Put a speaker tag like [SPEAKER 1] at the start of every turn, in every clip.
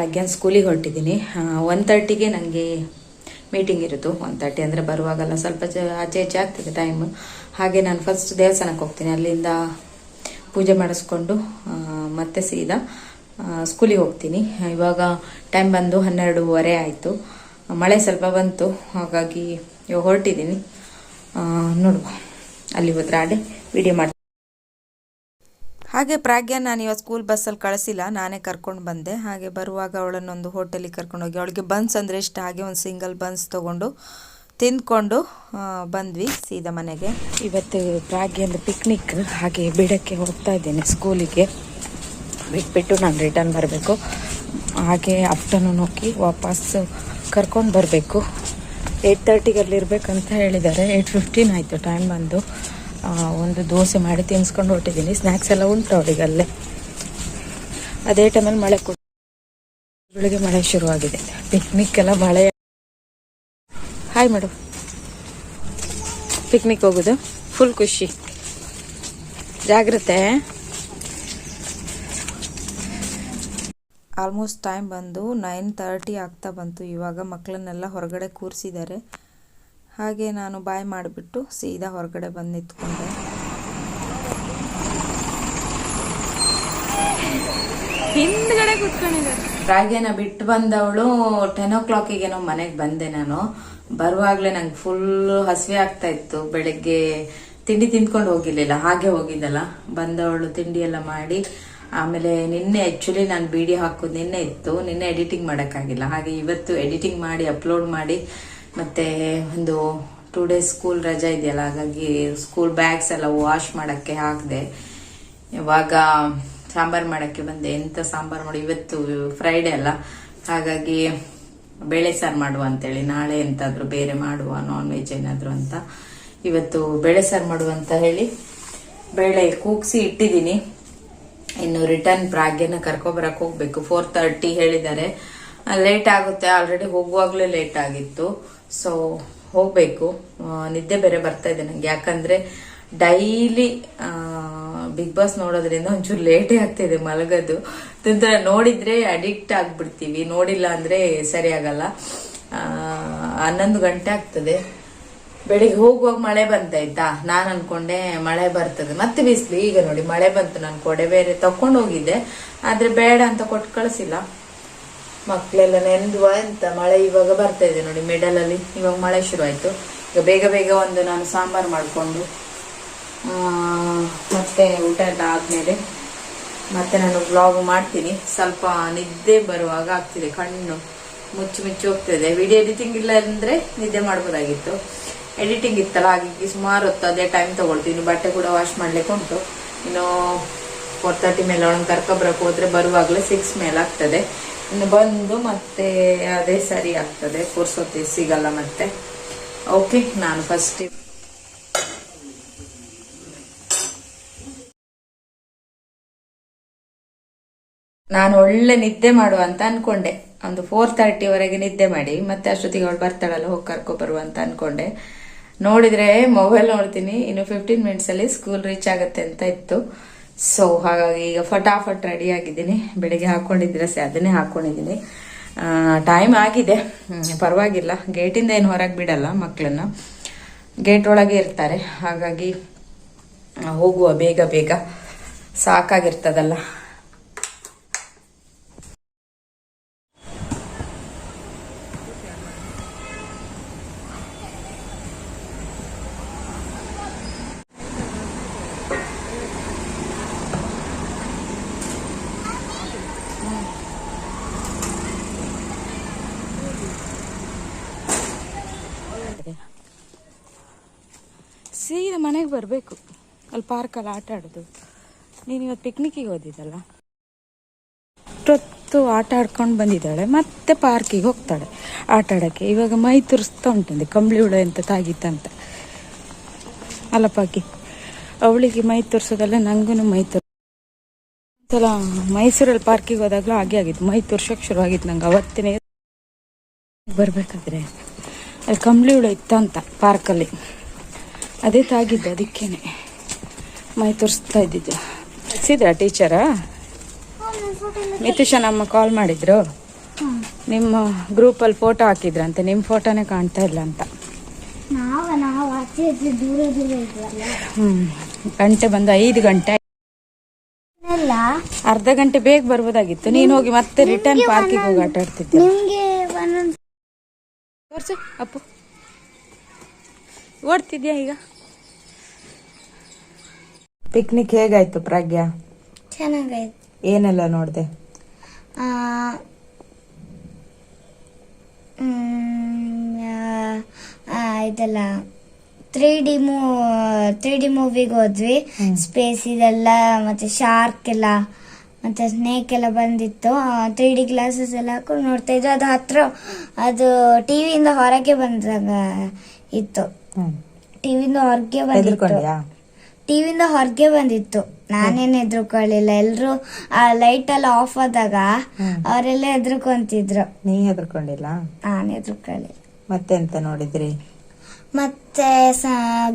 [SPEAKER 1] ಪ್ರಾಗ್ಯಾನ್ ಸ್ಕೂಲಿಗೆ ಹೊರಟಿದ್ದೀನಿ. ಒನ್ ತರ್ಟಿಗೆ ನನಗೆ ಮೀಟಿಂಗ್ ಇರೋದು. ಒನ್ ತರ್ಟಿ ಅಂದರೆ ಬರುವಾಗಲ್ಲ, ಸ್ವಲ್ಪ ಆಚೆ ಈಚೆ ಆಗ್ತದೆ ಟೈಮು ಹಾಗೆ ನಾನು ಫಸ್ಟ್ ದೇವಸ್ಥಾನಕ್ಕೆ ಹೋಗ್ತೀನಿ. ಅಲ್ಲಿಂದ ಪೂಜೆ ಮಾಡಿಸ್ಕೊಂಡು ಮತ್ತೆ ಸೀದಾ ಸ್ಕೂಲಿಗೆ ಹೋಗ್ತೀನಿ. ಇವಾಗ ಟೈಮ್ ಬಂದು ಹನ್ನೆರಡೂವರೆ ಆಯಿತು. ಮಳೆ ಸ್ವಲ್ಪ ಬಂತು, ಹಾಗಾಗಿ ಇವಾಗ ಹೊರಟಿದ್ದೀನಿ ನೋಡುವ. ಅಲ್ಲಿ ಆಡಿ ವಿಡಿಯೋ ಮಾಡಿ ಹಾಗೆ ಪ್ರಾಗ್ಯ ನಾನು ಇವಾಗ ಸ್ಕೂಲ್ ಬಸ್ಸಲ್ಲಿ ಕಳಿಸಿಲ್ಲ, ನಾನೇ ಕರ್ಕೊಂಡು ಬಂದೆ. ಹಾಗೆ ಬರುವಾಗ ಅವಳನ್ನೊಂದು ಹೋಟೆಲಿಗೆ ಕರ್ಕೊಂಡು ಹೋಗಿ, ಅವಳಿಗೆ ಬನ್ಸ್ ಅಂದರೆ ಇಷ್ಟ. ಹಾಗೆ ಒಂದು ಸಿಂಗಲ್ ಬನ್ಸ್ ತೊಗೊಂಡು ತಿಂದ್ಕೊಂಡು ಬಂದ್ವಿ ಸೀದಾ ಮನೆಗೆ. ಇವತ್ತು ಪ್ರಾಗ್ಯಂದು ಪಿಕ್ನಿಕ್ ಹಾಗೆ ಬಿಡಕ್ಕೆ ಹೋಗ್ತಾ ಇದ್ದೇನೆ ಸ್ಕೂಲಿಗೆ ಬಿಟ್ಬಿಟ್ಟು ನಾನು ರಿಟರ್ನ್ ಬರಬೇಕು. ಹಾಗೆ ಆಫ್ಟರ್ನೂನ್ ಹೋಗಿ ವಾಪಸ್ ಕರ್ಕೊಂಡು ಬರಬೇಕು. ಏಯ್ಟ್ ತರ್ಟಿಗೆ ಅಲ್ಲಿ ಇರಬೇಕಂತ ಹೇಳಿದ್ದಾರೆ. ಏಯ್ಟ್ ಫಿಫ್ಟೀನ್ ಆಯಿತು ಟೈಮ್ ಬಂದು. ಒಂದು ದೋಸೆ ಮಾಡಿ ತಿನ್ಸ್ಕೊಂಡು ಹೊಟ್ಟಿದ್ದೀನಿ ಸ್ನ್ಯಾಕ್ಸ್ ಎಲ್ಲ ಉಂಟು ಅವಳಿಗೆ ಅಲ್ಲೇ ಅದೇ ಟೈಮಲ್ಲಿ ಮಳೆ ಕೊಟ್ಟು ಬೆಳಿಗ್ಗೆ ಮಳೆ ಶುರುವಾಗಿದೆ. ಪಿಕ್ನಿಕ್ ಎಲ್ಲ ಮಳೆ ಹಾಯ್ ಮೇಡಮ್ ಪಿಕ್ನಿಕ್ ಹೋಗೋದು? ಫುಲ್ ಖುಷಿ. ಜಾಗ್ರತೆ. ಆಲ್ಮೋಸ್ಟ್ ಟೈಮ್ ಬಂದು ನೈನ್ ತರ್ಟಿ ಆಗ್ತಾ ಬಂತು. ಇವಾಗ ಮಕ್ಕಳನ್ನೆಲ್ಲ ಹೊರಗಡೆ ಕೂರಿಸಿದ್ದಾರೆ. ಹಾಗೆ ನಾನು ಬಾಯ್ ಮಾಡಿಬಿಟ್ಟು ಸೀದಾ ಹೊರಗಡೆ ಬಂದು ನಿಂತ್ಕೊಂಡೆ. ಹಿಂದ್ಗಡೆ ಕೂತ್ಕೊಂಡಿದ್ದೆ. ರಾಗೇನ ಬಿಟ್ಟು ಬಂದವಳು ಟೆನ್ ಓ ಕ್ಲಾಕಿಗೆ ನಾವು ಮನೆಗೆ ಬಂದೆ ನಾನು. ಬರುವಾಗ್ಲೇ ನಂಗೆ ಫುಲ್ ಹಸಿವೆ ಆಗ್ತಾ ಇತ್ತು. ಬೆಳಗ್ಗೆ ತಿಂಡಿ ತಿಂದ್ಕೊಂಡು ಹೋಗಿರ್ಲಿಲ್ಲ ಹಾಗೆ ಹೋಗಿದ್ದಲ್ಲ. ಬಂದವಳು ತಿಂಡಿ ಎಲ್ಲ ಮಾಡಿ ಆಮೇಲೆ ನಿನ್ನೆ ಆ್ಯಕ್ಚುಲಿ ನಾನು ವಿಡಿಯೋ ಹಾಕೋದು ನಿನ್ನೆ ಇತ್ತು. ನಿನ್ನೆ ಎಡಿಟಿಂಗ್ ಮಾಡೋಕ್ಕಾಗಿಲ್ಲ. ಹಾಗೆ ಇವತ್ತು ಎಡಿಟಿಂಗ್ ಮಾಡಿ ಅಪ್ಲೋಡ್ ಮಾಡಿ ಮತ್ತೆ ಒಂದು ಟೂ ಡೇಸ್ ಸ್ಕೂಲ್ ರಜಾ ಇದೆಯಲ್ಲ, ಹಾಗಾಗಿ ಸ್ಕೂಲ್ ಬ್ಯಾಗ್ಸ್ ಎಲ್ಲ ವಾಶ್ ಮಾಡಕ್ಕೆ ಹಾಕಿದೆ. ಇವಾಗ ಸಾಂಬಾರ್ ಮಾಡಕ್ಕೆ ಬಂದೆ. ಎಂತ ಸಾಂಬಾರ್ ಮಾಡಿ ಇವತ್ತು ಫ್ರೈಡೆ ಅಲ್ಲ. ಹಾಗಾಗಿ ಬೇಳೆ ಸಾರು ಮಾಡುವ ಅಂತೇಳಿ, ನಾಳೆ ಎಂತಾದ್ರು ಬೇರೆ ಮಾಡುವ ನಾನ್ ವೆಜ್ ಏನಾದ್ರು ಅಂತ. ಇವತ್ತು ಬೇಳೆ ಸಾರು ಮಾಡುವ ಅಂತ ಹೇಳಿ ಬೇಳೆ ಕೂಗ್ಸಿ ಇಟ್ಟಿದ್ದೀನಿ. ಇನ್ನು ರಿಟರ್ನ್ ಪ್ರಾಗ್ಯನ ಕರ್ಕೊಬರಕ್ ಹೋಗ್ಬೇಕು. ಫೋರ್ ತರ್ಟಿ ಹೇಳಿದ್ದಾರೆ. ಲೇಟ್ ಆಗುತ್ತೆ ಆಲ್ರೆಡಿ ಹೋಗುವಾಗ್ಲೇ ಲೇಟ್ ಆಗಿತ್ತು. ಸೊ ಹೋಗ್ಬೇಕು. ನಿದ್ದೆ ಬೇರೆ ಬರ್ತಾ ಇದೆ ನಂಗೆ. ಯಾಕಂದ್ರೆ ಡೈಲಿ ಬಿಗ್ ಬಾಸ್ ನೋಡೋದ್ರಿಂದ ಒಂಚೂರು ಲೇಟೇ ಆಗ್ತಿದೆ ಮಲಗೋದು. ತಂತ್ರ ನೋಡಿದ್ರೆ ಅಡಿಕ್ಟ್ ಆಗ್ಬಿಡ್ತೀವಿ. ನೋಡಿಲ್ಲ ಅಂದ್ರೆ ಸರಿ ಆಗಲ್ಲ. ಹನ್ನೊಂದು ಗಂಟೆ ಆಗ್ತದೆ. ಬೆಳಿಗ್ಗೆ ಹೋಗುವಾಗ ಮಳೆ ಬಂತಾಯ್ತಾ ನಾನು ಅನ್ಕೊಂಡೆ ಮಳೆ ಬರ್ತದೆ. ಮತ್ತೆ ಬಿಸಿಲು. ಈಗ ನೋಡಿ, ಮಳೆ ಬಂತು. ನಾನು ಕೊಡೆ ಬೇರೆ ತಕೊಂಡೋಗಿದ್ದೆ. ಆದ್ರೆ ಬೇಡ ಅಂತ ಕೊಟ್ಟು ಕಳಿಸಿಲ್ಲ. ಮಕ್ಕಳೆಲ್ಲ ನೆಂದುವ ಅಂತ ಮಳೆ ಇವಾಗ ಬರ್ತಾ ಇದೆ ನೋಡಿ ಮಿಡಲ್ ಅಲ್ಲಿ ಇವಾಗ ಮಳೆ ಶುರು ಆಯ್ತು ಈಗ ಬೇಗ ಬೇಗ ಒಂದು ನಾನು ಸಾಂಬಾರ್ ಮಾಡಿಕೊಂಡು ಮತ್ತೆ ಊಟ ಎಲ್ಲ ಆದ್ಮೇಲೆ ಮತ್ತೆ ನಾನು ಬ್ಲಾಗ್ ಮಾಡ್ತೀನಿ. ಸ್ವಲ್ಪ ನಿದ್ದೆ ಬರುವಾಗ ಆಗ್ತಿದೆ, ಕಣ್ಣು ಮುಚ್ಚು ಮುಚ್ಚಿ ಹೋಗ್ತಿದೆ ವಿಡಿಯೋ ಎಡಿಟಿಂಗ್ ಇಲ್ಲ ಅಂದ್ರೆ ನಿದ್ದೆ ಮಾಡ್ಬೋದಾಗಿತ್ತು. ಎಡಿಟಿಂಗ್ ಇತ್ತಲ್ಲ, ಹಾಗಾಗಿ ಸುಮಾರು ಹೊತ್ತು ಅದೇ ಟೈಮ್ ತಗೊಳ್ತೀನಿ. ಬಟ್ಟೆ ಕೂಡ ವಾಶ್ ಮಾಡ್ಲಿಕ್ಕೆ ಉಂಟು. ಇನ್ನು ಫೋರ್ ತರ್ಟಿ ಮೇಲೆ ಒಳಗೆ ಕರ್ಕೊಬರಕ್ಕೆ ಹೋದ್ರೆ ಬರುವಾಗಲೇ ಸಿಕ್ಸ್ ಮೇಲೆ ಆಗ್ತದೆ. ಇನ್ನು ಬಂದು ಮತ್ತೆ ಅದೇ ಸರಿ ಆಗ್ತದೆ. ಪುರ್ಸೊತ್ತಿ ಸಿಗಲ್ಲ ಮತ್ತೆ. ಓಕೆ ನಾನು ಫಸ್ಟ್ ನಾನು ಒಳ್ಳೆ ನಿದ್ದೆ ಮಾಡುವ ಅಂತ ಅನ್ಕೊಂಡೆ. ಒಂದು ಫೋರ್ ವರೆಗೆ ನಿದ್ದೆ ಮಾಡಿ, ಮತ್ತೆ ಅಷ್ಟೊತ್ತಿಗೆ ಅವಳು ಬರ್ತಾಳಲ್ಲ ಹೋಗಿ ಕರ್ಕೊ ಬರುವ ಅಂತ ಅನ್ಕೊಂಡೆ. ನೋಡಿದ್ರೆ ಮೊಬೈಲ್ ನೋಡ್ತೀನಿ. ಇನ್ನು ಫಿಫ್ಟೀನ್ ಮಿನಿಟ್ಸ್ ಅಲ್ಲಿ ಸ್ಕೂಲ್ ರೀಚ್ ಆಗುತ್ತೆ ಅಂತ ಇತ್ತು. ಸೊ ಹಾಗಾಗಿ ಈಗ ಫಟಾಫಟ್ ರೆಡಿ ಆಗಿದ್ದೀನಿ. ಬೆಳಿಗ್ಗೆ ಹಾಕೊಂಡಿದ್ರೆ ಸೆ ಅದನ್ನೇ ಹಾಕೊಂಡಿದ್ದೀನಿ. ಟೈಮ್ ಆಗಿದೆ. ಪರವಾಗಿಲ್ಲ. ಗೇಟಿಂದ ಏನು ಹೊರಗೆ ಬಿಡಲ್ಲ ಮಕ್ಕಳನ್ನ ಗೇಟ್ ಒಳಗೆ ಇರ್ತಾರೆ. ಹಾಗಾಗಿ ಹೋಗುವ ಬೇಗ ಬೇಗ. ಸಾಕಾಗಿರ್ತದಲ್ಲ ಸೀದಾ ಮನೆಗೆ ಬರಬೇಕು ಅಲ್ಲಿ ಪಾರ್ಕಲ್ಲಿ ಆಟ ಆಡೋದು. ನೀನು ಇವತ್ತು ಪಿಕ್ನಿಕ್ಕಿಗೆ ಹೋದಿದ್ದಲ್ಲ? ಅಷ್ಟೊತ್ತು ಆಟ ಆಡ್ಕೊಂಡು ಬಂದಿದ್ದಾಳೆ, ಮತ್ತೆ ಪಾರ್ಕಿಗೆ ಹೋಗ್ತಾಳೆ ಆಟ ಆಡೋಕ್ಕೆ. ಇವಾಗ ಮೈ ತುರಿಸ್ತಾ ಉಂಟಂದೆ ಕಂಬಳಿ ಹುಳ ಎಂತ ತಾಗಿತ್ತಂತ ಅಲ್ಲಪ್ಪಾಕಿ ಅವಳಿಗೆ ಮೈ ತುರ್ಸೋದಲ್ಲ ನನಗೂ ಮೈ ತುರ್ ಸಲ ಮೈಸೂರಲ್ಲಿ ಪಾರ್ಕಿಗೆ ಹೋದಾಗಲೂ ಹಾಗೆ ಆಗಿತ್ತು. ಮೈ ತುರ್ಸೋಕೆ ಶುರುವಾಗಿತ್ತು ನಂಗೆ, ಅವತ್ತಿನೇ ಬರಬೇಕಾದ್ರೆ. ಅಲ್ಲಿ ಕಂಬಳಿ ಹುಳ ಇತ್ತಂತ ಪಾರ್ಕಲ್ಲಿ. ಅದೇ ತಾಗಿದ್ದು ಅದಕ್ಕೇನೆ. ಮೈ ತೋರಿಸ್ತಾ ಇದ್ದಿದ್ದು. ಸಿದ್ರ ಟೀಚರಾ ನಿತೀಶ ನಮ್ಮ ಕಾಲ್ ಮಾಡಿದ್ರು. ನಿಮ್ಮ ಗ್ರೂಪಲ್ಲಿ ಫೋಟೋ ಹಾಕಿದ್ರಂತೆ ನಿಮ್ಮ ಫೋಟೋನೇ ಕಾಣ್ತಾ ಇಲ್ಲ ಅಂತ. ಗಂಟೆ ಬಂದು ಐದು ಗಂಟೆ ಅರ್ಧ ಗಂಟೆ ಬೇಗ ಬರ್ಬೋದಾಗಿತ್ತು. ನೀನು ಹೋಗಿ ಮತ್ತೆ ರಿಟರ್ನ್ ಪಾರ್ಕಿಗೆ ಹೋಗಿ ಆಟ ಆಡ್ತಿದ್ದೆ ತೋರ್ಸು ಅಪ್ಪು. ಓಡ್ತಿದ್ಯಾ ಈಗ? ಪಿಕ್ನಿಕ್ ಹೇಗಾಯ್ತು ಪ್ರಾಗ್ಯ?
[SPEAKER 2] ಚೆನ್ನಾಗಾಯ್ತು
[SPEAKER 1] ಏನೆಲ್ಲ ನೋಡಿದೆ?
[SPEAKER 2] ಇದೆಲ್ಲ ತ್ರೀ ಡಿ ಮೂ ತ್ರೀ ಡಿ ಮೂವಿಗೆ ಹೋದ್ವಿ. ಸ್ಪೇಸ್ ಇದೆಲ್ಲ ಮತ್ತೆ ಶಾರ್ಕ್ ಎಲ್ಲ ಮತ್ತೆ ಸ್ನೇಕ್ ಎಲ್ಲ ಬಂದಿತ್ತು. ತ್ರೀ ಡಿ ಗ್ಲಾಸಸ್ ಎಲ್ಲ ಹಾಕೊಂಡು ನೋಡ್ತಾ ಇದ್ವಿ. ಅದು ಹತ್ರ ಅದು ಟಿವಿಯಿಂದ ಹೊರಗೆ ಬಂದಾಗ ಇತ್ತು. ಟಿವಿಯಿಂದ ಹೊರಗೆ ಬಂದಿತ್ತು. ಟಿವಿಯಿಂದ ಹೊರಗೆ ಬಂದಿತ್ತು. ನಾನೇನು ಹೆದರ್ಕೊಳ್ಳಿಲ್ಲ. ಎಲ್ಲರೂ ಆ ಲೈಟ್ ಎಲ್ಲ ಆಫ್ ಆದಾಗ ಅವರೆಲ್ಲ ಹೆದರ್ಕೊಂತಿದ್ರು.
[SPEAKER 1] ನೀ ಹೆದರ್ಕೊಂಡಿಲ್ಲ?
[SPEAKER 2] ನಾನು ಹೆದ್ರುಕೊಳ್ಳಿ
[SPEAKER 1] ಮತ್ತೆಂತ ನೋಡಿದ್ರಿ?
[SPEAKER 2] ಮತ್ತೆ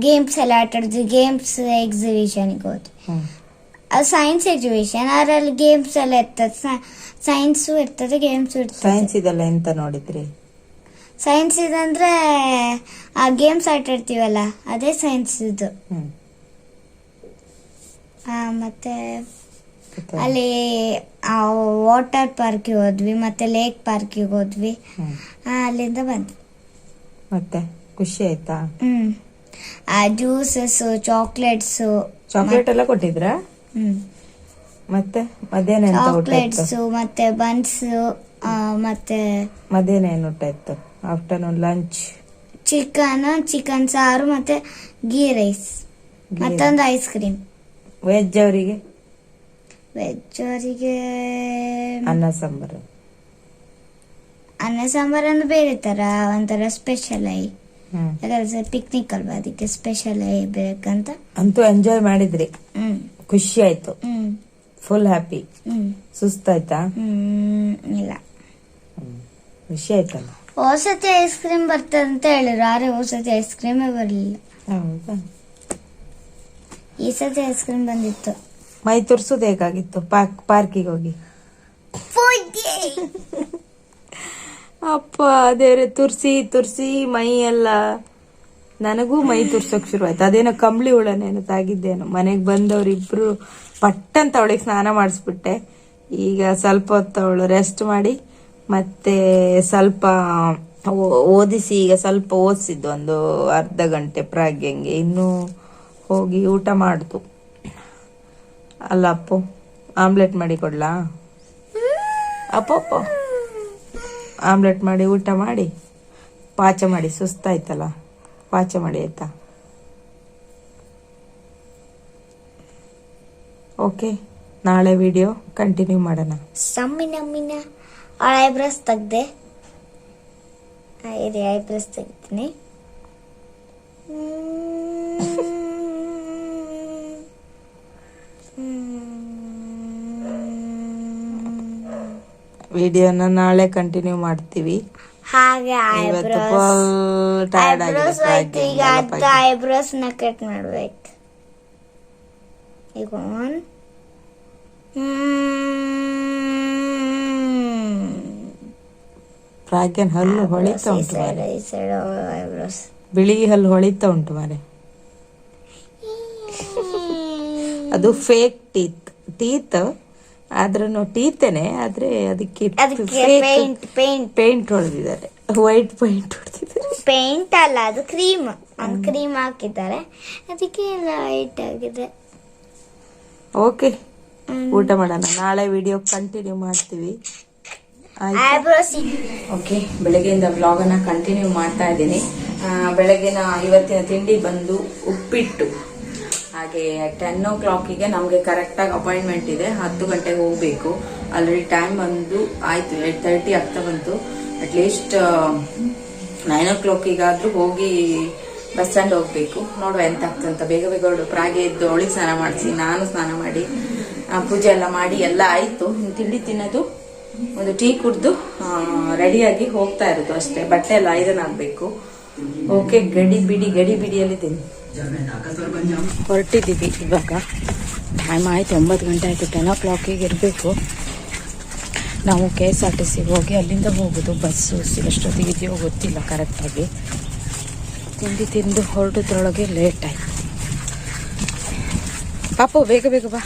[SPEAKER 2] ಗೇಮ್ಸ್ ಎಲ್ಲ ಆಟ ಆಡಿದ್ವಿ ಗೇಮ್ಸ್ ಎಕ್ಸಿಬಿಷನ್ ಹೋದ್ವಿ. ಸೈನ್ಸ್ ಎಕ್ಸಿಬಿಷನ್ ಅದರಲ್ಲಿ ಗೇಮ್ಸ್ ಎಲ್ಲ ಇರ್ತದೆ. ಸೈನ್ಸು ಇರ್ತದೆ ಗೇಮ್ಸು ಇರ್ತದೆ.
[SPEAKER 1] ಸೈನ್ಸ್ ಇದೆಲ್ಲ ಎಂತ ನೋಡಿದ್ರಿ?
[SPEAKER 2] ಸೈನ್ಸ್ ಇದಂದ್ರೆ ಆ ಗೇಮ್ಸ್ ಆಟ ಆಡ್ತೀವಲ್ಲ ಅದೇ ಸೈನ್ಸ್ ಇದು. ಮತ್ತೆ? ಅಲ್ಲಿ ವಾಟರ್ ಪಾರ್ಕಿಗೆ ಹೋದ್ವಿ ಮತ್ತೆ ಲೇಕ್ ಪಾರ್ಕಿಗೆ ಹೋದ್ವಿ. ಆ, ಅಲ್ಲಿಂದ ಬಂದ್ವಿ.
[SPEAKER 1] ಮತ್ತೆ ಖುಷಿ ಆಯ್ತಾ?
[SPEAKER 2] ಹ್ಮ್. ಆ ಜ್ಯೂಸಸ್ ಚಾಕ್ಲೇಟ್ಸ್
[SPEAKER 1] ಚಾಕ್ಲೇಟ್ ಎಲ್ಲ ಕೊಟ್ಟಿದ್ರಾ?
[SPEAKER 2] ಹ್ಮ್.
[SPEAKER 1] ಮತ್ತೆ ಮಧ್ಯಾಹ್ನ ಎಂತ ಊಟ
[SPEAKER 2] ಚಾಕ್ಲೇಟ್ಸ್
[SPEAKER 1] ಇತ್ತು
[SPEAKER 2] ಮತ್ತೆ ಬನ್ಸ್ ಮತ್ತೆ
[SPEAKER 1] ಮಧ್ಯಾಹ್ನ ಏನು ಊಟ ಇತ್ತು? ಆಫ್ಟರ್ನೂನ್ ಲಂಚ್
[SPEAKER 2] ಚಿಕನ್ ಚಿಕನ್ ಸಾರು ಮತ್ತೆ ಗೀ ರೈಸ್ ಮತ್ತೊಂದು ಐಸ್ ಕ್ರೀಮ್
[SPEAKER 1] ವೆಜ್ ಅವರಿಗೆ?
[SPEAKER 2] ವೆಜ್ ಅವರಿಗೆ
[SPEAKER 1] ಅನ್ನ ಸಾಂಬಾರು.
[SPEAKER 2] ಅನ್ನ ಸಾಂಬಾರನ್ನು ಬೇರೆ ತರ ಒಂಥರ ಸ್ಪೆಷಲ್ ಆಗಿ.
[SPEAKER 1] ಹ್ಮ್.
[SPEAKER 2] ಯಾಕಂದ್ರೆ ಪಿಕ್ನಿಕ್ ಅಲ್ವಾ ಅದಕ್ಕೆ ಸ್ಪೆಷಲ್ ಆಗಿ ಬೇಕಂತ.
[SPEAKER 1] ಅಂತೂ ಎಂಜಾಯ್ ಮಾಡಿದ್ರಿ.
[SPEAKER 2] ಹ್ಮ್.
[SPEAKER 1] ಖುಷಿ ಆಯ್ತು.
[SPEAKER 2] ಹ್ಮ್.
[SPEAKER 1] ಫುಲ್ ಹ್ಯಾಪಿ
[SPEAKER 2] ಹ್ಮ್.
[SPEAKER 1] ಸುಸ್ತಾಯ್ತಾ
[SPEAKER 2] ಹ್ಮ್ ಇಲ್ಲ.
[SPEAKER 1] ಖುಷಿ ಆಯ್ತಲ್ಲ?
[SPEAKER 2] ಹೊಸತಿ ಐಸ್ ಕ್ರೀಮ್ ಬರ್ತದೆ ಅಂತ ಹೇಳಿದ್ರು ಆದ್ರೆ ಹೊಸತಿ ಐಸ್ ಕ್ರೀಮೇ ಬರಲಿಲ್ಲ.
[SPEAKER 1] ಹೌದಾ?
[SPEAKER 2] ಈ ಸತಿ ಐಸ್ ಕ್ರೀಮ್ ಬಂದಿತ್ತು.
[SPEAKER 1] ಮೈ ತುರ್ಸೋದು ಹೇಗಾಗಿತ್ತು? ಪಾರ್ಕ್ ಪಾರ್ಕಿಗೆ ಹೋಗಿ. ಅಪ್ಪ ದೇವ್ರೆ ತುರ್ಸಿ ತುರ್ಸಿ ಮೈ ಎಲ್ಲ. ನನಗೂ ಮೈ ತುರ್ಸೋಕ್ ಶುರು ಆಯ್ತು ಅದೇನೋ ಕಂಬಳಿ ಹುಳನೇನೋ ತಾಗಿದ್ದೇನೋ. ಮನೆಗೆ ಬಂದವರಿಬ್ರು ಇಬ್ರು ಪಟ್ಟಂತ ಅವಳಿಗೆ ಸ್ನಾನ ಮಾಡಿಸ್ಬಿಟ್ಟೆ. ಈಗ ಸ್ವಲ್ಪ ಹೊತ್ತು ಅವಳು ರೆಸ್ಟ್ ಮಾಡಿ ಮತ್ತೆ ಸ್ವಲ್ಪ ಓದಿಸಿ ಈಗ ಸ್ವಲ್ಪ ಓದಿಸಿದ್ದು ಒಂದು ಅರ್ಧ ಗಂಟೆ ಪ್ರಾಗ್ಯಂಗೆ. ಇನ್ನು ಹೋಗಿ ಊಟ ಮಾಡ್ತು ಅಲ್ಲ ಅಪ್ಪು ಆಮ್ಲೆಟ್ ಮಾಡಿ ಕೊಡ್ಲಾ? ಅಪ್ಪ ಅಪ್ಪ ಆಮ್ಲೆಟ್ ಮಾಡಿ ಊಟ ಮಾಡಿ. ಪಾಚ ಮಾಡಿ ಸುಸ್ತಾಯ್ತಲ್ಲ? ಪಾಚ ಮಾಡಿ ಆಯ್ತಾ? ಓಕೆ ನಾಳೆ ವಿಡಿಯೋ ಕಂಟಿನ್ಯೂ ಮಾಡೋಣ.
[SPEAKER 2] ಸಮ್ಮಿನ ಅಮ್ಮಿನ ಐಬ್ರೋಸ್ ತೆಗ್ದೆ. ಇರಿ ಐಬ್ರೋಸ್ ತೆಗಿತೀನಿ.
[SPEAKER 1] ವಿಡಿಯೋನ ನಾಳೆ ಕಂಟಿನ್ಯೂ ಮಾಡ್ತೀವಿ.
[SPEAKER 2] ಹಾಗೆ ಐಬ್ರೋಸ್
[SPEAKER 1] ಫುಲ್
[SPEAKER 2] ಆಯ್ತು ಈಗ ಅರ್ಧ ಐಬ್ರೋಸ್ನ ಕಟ್ ಮಾಡ್ಬೇಕು. ಈಗ ಒನ್
[SPEAKER 1] ಪ್ರಾಗ್ಯನ್ ಹಲ್ಲು ಹೊಳಿತಾ ಉಂಟು ಮಾರೆ ಬಿಳಿ ಹಲ್ಲು ಹೊಳಿತಾ ಉಂಟು ಮಾರೆ ಅದು ಫೇಕ್ ಟೀತ್ ಟೀತ್ ಆದ್ರೂ ಟೀತೇನೆ ಆದ್ರೆ ಅದಕ್ಕೆ
[SPEAKER 2] ಪೇಂಟ್ ಪೇಂಟ್
[SPEAKER 1] ಪೇಂಟ್ ಹೊಡೆದಿದ್ದಾರೆ. ವೈಟ್ ಪೇಂಟ್ ಹೊಡೆದಿದ್ದಾರೆ.
[SPEAKER 2] ಪೇಂಟ್ ಅಲ್ಲ ಅದು ಕ್ರೀಮ್ ಒಂದು ಕ್ರೀಮ್ ಹಾಕಿದ್ದಾರೆ. ಅದಕ್ಕೆ ಲೈಟ್ ಆಗಿದೆ.
[SPEAKER 1] ಓಕೆ ಊಟ ಮಾಡೋಣ. ನಾಳೆ ವಿಡಿಯೋ ಕಂಟಿನ್ಯೂ ಮಾಡ್ತೀವಿ. ಓಕೆ ಬೆಳಗ್ಗೆಯಿಂದ ವ್ಲಾಗನ್ನು ಕಂಟಿನ್ಯೂ ಮಾಡ್ತಾ ಇದ್ದೀನಿ. ಬೆಳಗ್ಗಿನ ಇವತ್ತಿನ ತಿಂಡಿ ಬಂದು ಉಪ್ಪಿಟ್ಟು. ಹಾಗೆ ಟೆನ್ ಓ ಕ್ಲಾಕಿಗೆ ನಮಗೆ ಕರೆಕ್ಟಾಗಿ ಅಪಾಯಿಂಟ್ಮೆಂಟ್ ಇದೆ, ಹತ್ತು ಗಂಟೆಗೆ ಹೋಗಬೇಕು. ಆಲ್ರೆಡಿ ಟೈಮ್ ಬಂದು ಆಯ್ತು ಏಟ್ ತರ್ಟಿ ಆಗ್ತಾ ಬಂತು. ಅಟ್ಲೀಸ್ಟ್ ನೈನ್ ಓ ಕ್ಲಾಕಿಗಾದರೂ ಹೋಗಿ ಬಸ್ ಸ್ಟ್ಯಾಂಡ್ ಹೋಗಬೇಕು. ನೋಡುವ ಎಂತ ಅಂತ. ಬೇಗ ಬೇಗ ಪ್ರಾಗೆ ಎದ್ದು ಅವಳಿಗೆ ಸ್ನಾನ ಮಾಡಿಸಿ, ನಾನು ಸ್ನಾನ ಮಾಡಿ ಪೂಜೆ ಎಲ್ಲ ಮಾಡಿ ಎಲ್ಲ ಆಯ್ತು. ತಿಂಡಿ ತಿನ್ನೋದು, ಒಂದು ಟೀ ಕುಡಿದು ರೆಡಿಯಾಗಿ ಹೋಗ್ತಾ ಇರೋದು ಅಷ್ಟೇ. ಬಟ್ಟೆ ಎಲ್ಲ ಐರನ್ ಆಗಬೇಕು. ಓಕೆ ಗಡಿ ಬಿಡಿ, ಗಡಿ ಬಿಡಿಯಲ್ಲಿದ್ದೀನಿ ಹೊರಟಿದ್ದೀವಿ ಇವಾಗ. ಟೈಮ್ ಆಯ್ತು, ಒಂಬತ್ತು ಗಂಟೆ ಆಯ್ತು ಟೆನ್ ಓ ಕ್ಲಾಕಿಗೆ ಇರಬೇಕು. ನಾವು ಕೆ ಎಸ್ ಆರ್ ಟಿ ಸಿಗೆ ಹೋಗಿ ಅಲ್ಲಿಂದ ಹೋಗೋದು ಬಸ್ಸು ಎಷ್ಟೊತ್ತಿಗೆ ಇದೆಯೋ ಗೊತ್ತಿಲ್ಲ ಕರೆಕ್ಟಾಗಿ ತಿಂಡಿ ತಿಂದು ಹೊರಡೋದ್ರೊಳಗೆ ಲೇಟ್ ಆಯ್ತು. ಪಾಪು, ಬೇಗ ಬೇಗ ಬಾ.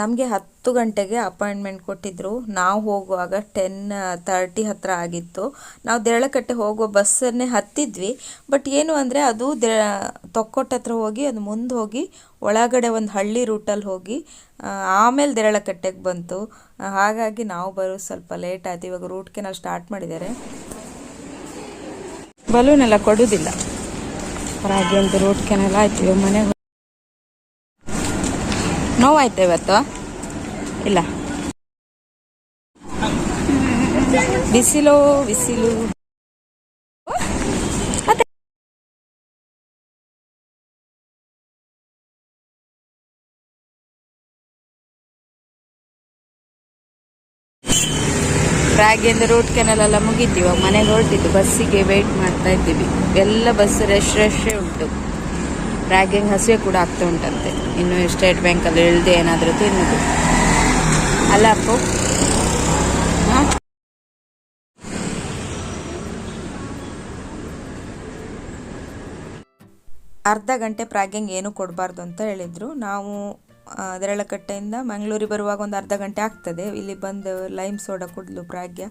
[SPEAKER 1] ನಮಗೆ ಹತ್ತು ಗಂಟೆಗೆ ಅಪಾಯಿಂಟ್ಮೆಂಟ್ ಕೊಟ್ಟಿದ್ದರು ನಾವು ಹೋಗುವಾಗ ಟೆನ್ ತರ್ಟಿ ಹತ್ತಿರ ಆಗಿತ್ತು. ನಾವು ದೇರಳಕಟ್ಟೆ ಹೋಗೋ ಬಸ್ಸನ್ನೇ ಹತ್ತಿದ್ವಿ. ಬಟ್ ಏನು ಅಂದರೆ ಅದು ದೇ, ತೊಕ್ಕೊಟ್ಟ ಹತ್ರ ಹೋಗಿ, ಅದು ಮುಂದೆ ಹೋಗಿ ಒಳಗಡೆ ಒಂದು ಹಳ್ಳಿ ರೂಟಲ್ಲಿ ಹೋಗಿ ಆಮೇಲೆ ದೇರಳಕಟ್ಟೆಗೆ ಬಂತು. ಹಾಗಾಗಿ ನಾವು ಬರೋ ಸ್ವಲ್ಪ ಲೇಟ್ ಆಯ್ತು. ಇವಾಗ ರೂಟ್ ನಾವು ಸ್ಟಾರ್ಟ್ ಮಾಡಿದ್ದಾರೆ. ಬಲೂನೆಲ್ಲ ಕೊಡೋದಿಲ್ಲ. ರಾಗಿ ಒಂದು ರೂಟ್ ಕೆನಲ್ ಆಯ್ತು ಮನೆಗೆ ನೋವಾಯ್ತಾ ಇವತ್ತು? ಇಲ್ಲ. ಬಿಸಿಲು ಬಿಸಿಲು. ಮತ್ತೆ? ರೂಟ್ ಕೆನಲ್ ಎಲ್ಲ ಮುಗಿತೀವ ಮನೆಗೆ ಹೊರಟಿದ್ದು. ಬಸ್ಸಿಗೆ ವೆಯ್ಟ್ ಮಾಡ್ತಾ ಇದ್ದೀವಿ. ಎಲ್ಲ ಬಸ್ ರಶ್ ರಶ್ ಉಂಟು. ರಾಗಿಂಗ್ ಹಸಿವೆ ಕೂಡ ಆಗ್ತಾ ಉಂಟಂತೆ. ಇನ್ನು ಸ್ಟೇಟ್ ಬ್ಯಾಂಕಲ್ಲಿ ಇಳಿದೆ ಏನಾದರೂ ತಿನ್ನೋದು. ಅಲ್ಲ ಅಪ್ಪು? ಅರ್ಧ ಗಂಟೆ ಪ್ರಾಗ್ಯಂಗ್ ಏನು ಕೊಡಬಾರ್ದು ಅಂತ ಹೇಳಿದರು. ನಾವು ಅದರಳಕಟ್ಟೆಯಿಂದ ಮಂಗಳೂರಿಗೆ ಬರುವಾಗ ಒಂದು ಅರ್ಧ ಗಂಟೆ ಆಗ್ತದೆ. ಇಲ್ಲಿ ಬಂದು ಲೈಮ್ ಸೋಡಾ ಕುಡ್ಲು ಪ್ರಾಗ್ಯ.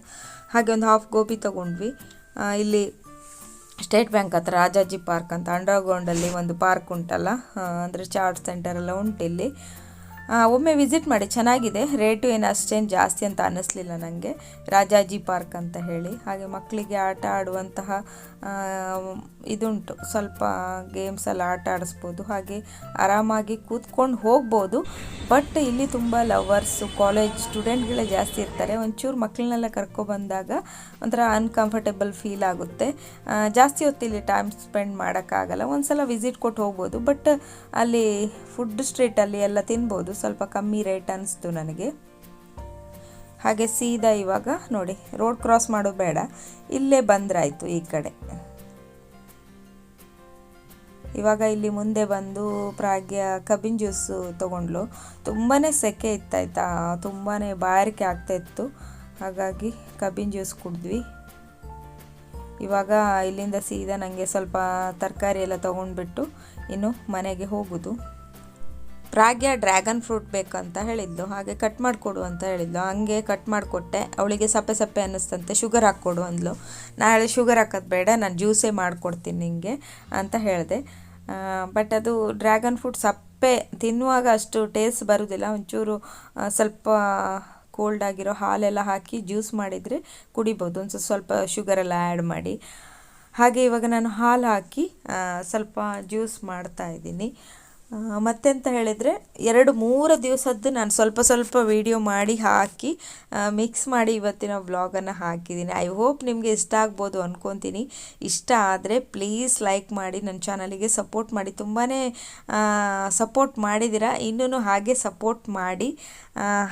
[SPEAKER 1] ಹಾಗೆ ಒಂದು ಹಾಫ್ ಗೋಬಿ ತೊಗೊಂಡ್ವಿ. ಇಲ್ಲಿ ಸ್ಟೇಟ್ ಬ್ಯಾಂಕ್ ಹತ್ರ ರಾಜಾಜಿ ಪಾರ್ಕ್ ಅಂತ ಅಂಡರ್ಗ್ರೌಂಡಲ್ಲಿ ಒಂದು ಪಾರ್ಕ್ ಉಂಟಲ್ಲ ಅಂದರೆ ಚಾರ್ಟ್ ಸೆಂಟರ್ ಎಲ್ಲ ಉಂಟು ಇಲ್ಲಿ ಆ, ಒಮ್ಮೆ ವಿಸಿಟ್ ಮಾಡಿ, ಚೆನ್ನಾಗಿದೆ. ರೇಟು ಏನು ಅಷ್ಟೇನು ಜಾಸ್ತಿ ಅಂತ ಅನ್ನಿಸ್ಲಿಲ್ಲ ನನಗೆ ರಾಜಾಜಿ ಪಾರ್ಕ್ ಅಂತ ಹೇಳಿ. ಹಾಗೆ ಮಕ್ಕಳಿಗೆ ಆಟ ಆಡುವಂತಹ ಇದುಂಟು. ಸ್ವಲ್ಪ ಗೇಮ್ಸ್ ಎಲ್ಲ ಆಟ ಆಡಿಸ್ಬೋದು. ಹಾಗೆ ಆರಾಮಾಗಿ ಕೂತ್ಕೊಂಡು ಹೋಗ್ಬೋದು. ಬಟ್ ಇಲ್ಲಿ ತುಂಬ ಲವರ್ಸು ಕಾಲೇಜ್ ಸ್ಟೂಡೆಂಟ್ಗಳೇ ಜಾಸ್ತಿ ಇರ್ತಾರೆ. ಒಂಚೂರು ಮಕ್ಕಳನ್ನೆಲ್ಲ ಕರ್ಕೊಬಂದಾಗ ಒಂಥರ ಅನ್ಕಂಫರ್ಟೇಬಲ್ ಫೀಲ್ ಆಗುತ್ತೆ. ಜಾಸ್ತಿ ಹೊತ್ತಿಲ್ಲಿ ಟೈಮ್ ಸ್ಪೆಂಡ್ ಮಾಡೋಕ್ಕಾಗಲ್ಲ. ಒಂದು ಸಲ ವಿಸಿಟ್ ಕೊಟ್ಟು ಹೋಗ್ಬೋದು. ಬಟ್ ಅಲ್ಲಿ ಫುಡ್ ಸ್ಟ್ರೀಟಲ್ಲಿ ಎಲ್ಲ ತಿನ್ಬೋದು. ಸ್ವಲ್ಪ ಕಮ್ಮಿ ರೇಟ್ ಅನಿಸ್ತು ನನಗೆ. ಹಾಗೆ ಸೀದಾ ಇವಾಗ ನೋಡಿ ರೋಡ್ ಕ್ರಾಸ್ ಮಾಡೋ ಬೇಡ, ಇಲ್ಲೇ ಬಂದ್ರಾಯಿತು ಈ ಕಡೆ. ಇವಾಗ ಇಲ್ಲಿ ಮುಂದೆ ಬಂದು ಪ್ರಾಗ್ಯ ಕಬ್ಬಿನ ಜ್ಯೂಸು ತೊಗೊಂಡ್ಲು. ತುಂಬಾ ಸೆಕೆ ಇತ್ತಾಯ್ತಾ ತುಂಬಾ ಬಾಯಾರಿಕೆ ಆಗ್ತಾ ಇತ್ತು. ಹಾಗಾಗಿ ಕಬ್ಬಿನ ಜ್ಯೂಸ್ ಕುಡಿದ್ವಿ. ಇವಾಗ ಇಲ್ಲಿಂದ ಸೀದಾ ನನಗೆ ಸ್ವಲ್ಪ ತರಕಾರಿ ಎಲ್ಲ ತೊಗೊಂಡ್ಬಿಟ್ಟು ಇನ್ನು ಮನೆಗೆ ಹೋಗೋದು. ಪ್ರಾಗ್ಯ ಡ್ರ್ಯಾಗನ್ ಫ್ರೂಟ್ ಬೇಕಂತ ಹೇಳಿದ್ಲು ಹಾಗೆ ಕಟ್ ಮಾಡಿಕೊಡು ಅಂತ ಹೇಳಿದ್ಲು ಹಂಗೆ ಕಟ್ ಮಾಡಿಕೊಟ್ಟೆ. ಅವಳಿಗೆ ಸಪ್ಪೆ ಸಪ್ಪೆ ಅನ್ನಿಸ್ತಂತೆ. ಶುಗರ್ ಹಾಕ್ಕೊಡು ಅಂದ್ಲು. ನಾಳೆ ಶುಗರ್ ಹಾಕೋದು ಬೇಡ, ನಾನು ಜ್ಯೂಸೇ ಮಾಡಿಕೊಡ್ತೀನಿ ನಿಮಗೆ ಅಂತ ಹೇಳಿದೆ. ಬಟ್ ಅದು ಡ್ರ್ಯಾಗನ್ ಫ್ರೂಟ್ ಸಪ್ಪೆ ತಿನ್ನುವಾಗ ಅಷ್ಟು ಟೇಸ್ಟ್ ಬರೋದಿಲ್ಲ. ಒಂಚೂರು ಸ್ವಲ್ಪ ಕೋಲ್ಡ್ ಆಗಿರೋ ಹಾಲೆಲ್ಲ ಹಾಕಿ ಜ್ಯೂಸ್ ಮಾಡಿದರೆ ಕುಡಿಬೋದು. ಒಂದು ಸ್ವಲ್ಪ ಶುಗರೆಲ್ಲ ಆ್ಯಡ್ ಮಾಡಿ. ಹಾಗೆ ಇವಾಗ ನಾನು ಹಾಲು ಹಾಕಿ ಸ್ವಲ್ಪ ಜ್ಯೂಸ್ ಮಾಡ್ತಾ ಇದ್ದೀನಿ. ಮತ್ತೆಂತ ಹೇಳಿದರೆ ಎರಡು ಮೂರು ದಿವಸದ್ದು ನಾನು ಸ್ವಲ್ಪ ಸ್ವಲ್ಪ ವೀಡಿಯೋ ಮಾಡಿ ಹಾಕಿ ಮಿಕ್ಸ್ ಮಾಡಿ ಇವತ್ತಿನ ವ್ಲಾಗನ್ನು ಹಾಕಿದ್ದೀನಿ ಐ ಹೋಪ್ ನಿಮಗೆ ಇಷ್ಟ ಆಗ್ಬೋದು ಅಂದ್ಕೊತೀನಿ ಇಷ್ಟ ಆದರೆ ಪ್ಲೀಸ್ ಲೈಕ್ ಮಾಡಿ ನನ್ನ ಚಾನಲಿಗೆ ಸಪೋರ್ಟ್ ಮಾಡಿ. ತುಂಬಾ ಸಪೋರ್ಟ್ ಮಾಡಿದ್ದೀರಾ ಇನ್ನೂ ಹಾಗೆ ಸಪೋರ್ಟ್ ಮಾಡಿ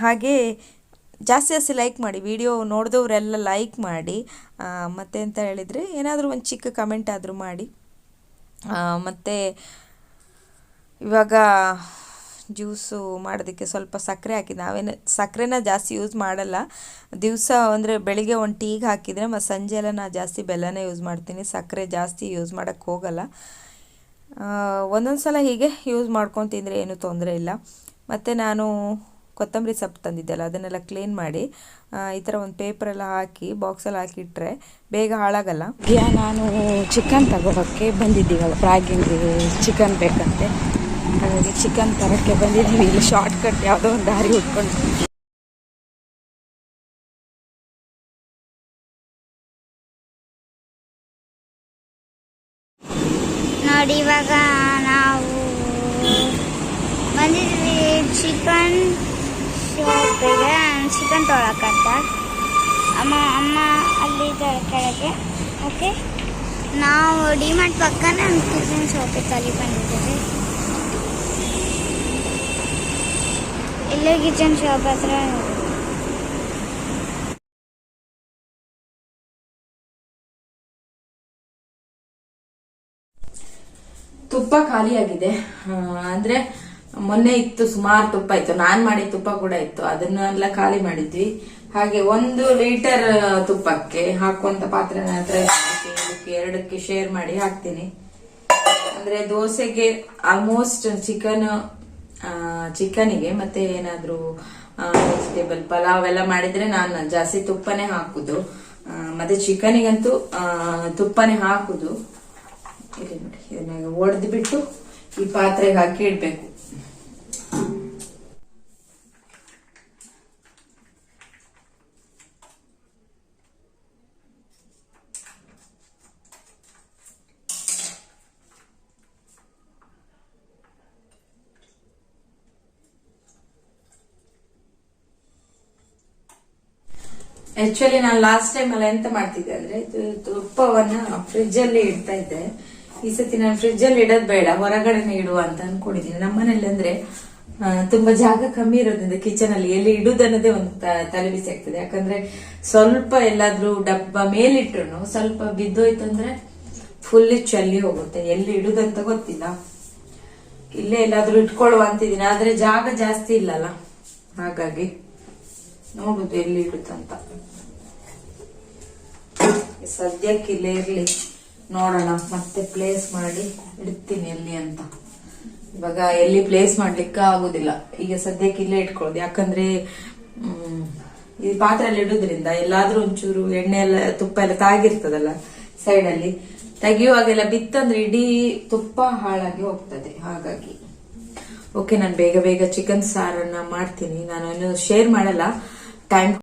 [SPEAKER 1] ಹಾಗೆ ಜಾಸ್ತಿ ಜಾಸ್ತಿ ಲೈಕ್ ಮಾಡಿ. ವಿಡಿಯೋ ನೋಡಿದವರೆಲ್ಲ ಲೈಕ್ ಮಾಡಿ. ಮತ್ತೆ ಅಂತ ಹೇಳಿದರೆ ಏನಾದರೂ ಒಂದು ಚಿಕ್ಕ ಕಮೆಂಟ್ ಆದರೂ ಮಾಡಿ. ಮತ್ತು ಇವಾಗ ಜ್ಯೂಸು ಮಾಡೋದಕ್ಕೆ ಸ್ವಲ್ಪ ಸಕ್ಕರೆ ಹಾಕಿ, ನಾವೇನು ಸಕ್ಕರೆನ ಜಾಸ್ತಿ ಯೂಸ್ ಮಾಡಲ್ಲ. ದಿವಸ ಅಂದರೆ ಬೆಳಿಗ್ಗೆ ಒಂದು ಟೀಗೆ ಹಾಕಿದರೆ ಮತ್ತು ಸಂಜೆ ಎಲ್ಲ ನಾನು ಜಾಸ್ತಿ ಬೆಲ್ಲನೇ ಯೂಸ್ ಮಾಡ್ತೀನಿ. ಸಕ್ಕರೆ ಜಾಸ್ತಿ ಯೂಸ್ ಮಾಡೋಕ್ಕೆ ಹೋಗಲ್ಲ. ಒಂದೊಂದು ಸಲ ಹೀಗೆ ಯೂಸ್ ಮಾಡ್ಕೊಂಡು ತಿಂದರೆ ಏನೂ ತೊಂದರೆ ಇಲ್ಲ. ಮತ್ತು ನಾನು ಕೊತ್ತಂಬರಿ ಸೊಪ್ಪು ತಂದಿದ್ದೆಲ್ಲ, ಅದನ್ನೆಲ್ಲ ಕ್ಲೀನ್ ಮಾಡಿ ಈ ಥರ ಒಂದು ಪೇಪರೆಲ್ಲ ಹಾಕಿ ಬಾಕ್ಸಲ್ಲಿ ಹಾಕಿಟ್ರೆ ಬೇಗ ಹಾಳಾಗಲ್ಲ. ನಾನು ಚಿಕನ್ ತಗೋಳೋಕ್ಕೆ ಬಂದಿದ್ದೀವಲ್ಲ ಪ್ರಾಗಿಂಗ್ ಚಿಕನ್ ಬೇಕಂತೆ. ಹಾಗಾಗಿ ಚಿಕನ್ ತರಕ್ಕೆ ಬಂದಿದ್ದೀವಿ. ಇಲ್ಲಿ ಶಾರ್ಟ್ ಕಟ್ ಯಾವುದೋ ಒಂದು ದಾರಿ ಹುಡ್ಕೊಂಡು.
[SPEAKER 2] ನೋಡಿ, ಇವಾಗ ನಾವು ಬಂದಿದ್ವಿ ಚಿಕನ್ ಶಾಪಿಗೆ ಚಿಕನ್ ತೊಳಕಂತ ಅಮ್ಮ ಅಮ್ಮ ಅಲ್ಲಿ ಕೆಳಗೆ. ಓಕೆ ನಾವು ಡಿಮಾರ್ಟ್ ಪಕ್ಕನೇ ಒಂದು ಕಿಚನ್ ಶಾಪಿಗೆ ಅಲ್ಲಿ ಬಂದಿದ್ದೀವಿ. ಇಲ್ಲೇ ಕಿಚನ್ ಶಾಪ್ ಹತ್ರ
[SPEAKER 1] ತುಪ್ಪ ಖಾಲಿಯಾಗಿದೆ. ಅಂದ್ರೆ ಮೊನ್ನೆ ಇತ್ತು, ಸುಮಾರು ತುಪ್ಪ ಇತ್ತು. ನಾನ್ ಮಾಡಿದ ತುಪ್ಪ ಕೂಡ ಇತ್ತು. ಅದನ್ನೆಲ್ಲ ಖಾಲಿ ಮಾಡಿದ್ವಿ. ಹಾಗೆ ಒಂದು ಲೀಟರ್ ತುಪ್ಪಕ್ಕೆ ಹಾಕುವಂತ ಪಾತ್ರೆ ಎರಡಕ್ಕೆ ಶೇರ್ ಮಾಡಿ ಹಾಕ್ತೀನಿ. ಅಂದ್ರೆ ದೋಸೆಗೆ ಆಲ್ಮೋಸ್ಟ್ ಚಿಕನ್ ಚಿಕನಿಗೆ ಮತ್ತೆ ಏನಾದರೂ ವೆಜಿಟೇಬಲ್ ಪಲಾವ್ ಎಲ್ಲ ಮಾಡಿದ್ರೆ ನಾನು ಜಾಸ್ತಿ ತುಪ್ಪನೇ ಹಾಕುದು. ಮತ್ತೆ ಚಿಕನಿಗಂತೂ ತುಪ್ಪನೇ ಹಾಕುದು. ಇಲ್ಲಿ ನೋಡಿ ಒಡೆದು ಬಿಟ್ಟು ಈ ಪಾತ್ರೆಗೆ ಹಾಕಿ ಇಡ್ಬೇಕು. ಆಕ್ಚುಲಿ ನಾನು ಲಾಸ್ಟ್ ಟೈಮ್ ಎಲ್ಲ ಎಂತ ಮಾಡ್ತಿದ್ದೆ ಅಂದ್ರೆ ತುಪ್ಪವನ್ನ ಫ್ರಿಜ್ ಅಲ್ಲಿ ಇಡ್ತಾ ಇದ್ದೆ. ಈ ಸತಿ ನಾನು ಫ್ರಿಜ್ ಅಲ್ಲಿ ಇಡೋದ್ ಬೇಡ, ಹೊರಗಡೆನೆ ಇಡುವ ಅಂತ ಅನ್ಕೊಂಡಿದ್ದೀನಿ ನಮ್ಮನೇಲಿ ಅಂದ್ರೆ ತುಂಬಾ ಜಾಗ ಕಮ್ಮಿ ಇರೋದ್ರಿಂದ ಕಿಚನ್ ಅಲ್ಲಿ ಎಲ್ಲಿ ಇಡುದನ್ನೋದೇ ಒಂದು ತಲೆಬಿಸಿ ಆಗ್ತದೆ. ಯಾಕಂದ್ರೆ ಸ್ವಲ್ಪ ಎಲ್ಲಾದ್ರೂ ಡಬ್ಬ ಮೇಲಿಟ್ರು ಸ್ವಲ್ಪ ಬಿದ್ದೋಯ್ತು ಅಂದ್ರೆ ಫುಲ್ ಚಲ್ಲಿ ಹೋಗುತ್ತೆ. ಎಲ್ಲಿ ಇಡುದಂತ ಗೊತ್ತಿಲ್ಲ. ಇಲ್ಲೇ ಎಲ್ಲಾದ್ರೂ ಇಟ್ಕೊಳ್ಳುವ ಅಂತಿದ್ದೀನಿ ಆದ್ರೆ ಜಾಗ ಜಾಸ್ತಿ ಇಲ್ಲಲ್ಲ. ಹಾಗಾಗಿ. ನೋಡುದು ಎಲ್ಲಿ ಇಡುತ್ತಂತ ಸದ್ಯಕ್ಕೆ ಇಲ್ಲೇ ಇರ್ಲಿ. ನೋಡೋಣ, ಮತ್ತೆ ಪ್ಲೇಸ್ ಮಾಡಿ ಇಡ್ತೀನಿ ಎಲ್ಲಿ ಅಂತ. ಇವಾಗ ಎಲ್ಲಿ ಪ್ಲೇಸ್ ಮಾಡ್ಲಿಕ್ಕೆ ಆಗುದಿಲ್ಲ. ಈಗ ಸದ್ಯಕ್ಕೆ ಇಲ್ಲೇ ಇಟ್ಕೊಳ್ಳೋದು ಯಾಕಂದ್ರೆ ಈ ಪಾತ್ರೆಯಲ್ಲಿ ಇಡುದ್ರಿಂದ ಎಲ್ಲಾದ್ರೂ ಒಂಚೂರು ಎಣ್ಣೆ ಎಲ್ಲ, ತುಪ್ಪ ಎಲ್ಲ ತಾಗಿರ್ತದಲ್ಲ ಸೈಡ್ ಅಲ್ಲಿ. ತೆಗಿಯುವಾಗೆಲ್ಲ ಬಿತ್ತಂದ್ರೆ ಇಡೀ ತುಪ್ಪ ಹಾಳಾಗಿ ಹೋಗ್ತದೆ. ಹಾಗಾಗಿ. ಓಕೆ ನಾನು ಬೇಗ ಬೇಗ ಚಿಕನ್ ಸಾರನ್ನ ಮಾಡ್ತೀನಿ. ನಾನು ಶೇರ್ ಮಾಡಲ್ಲ. ಟೈಮ್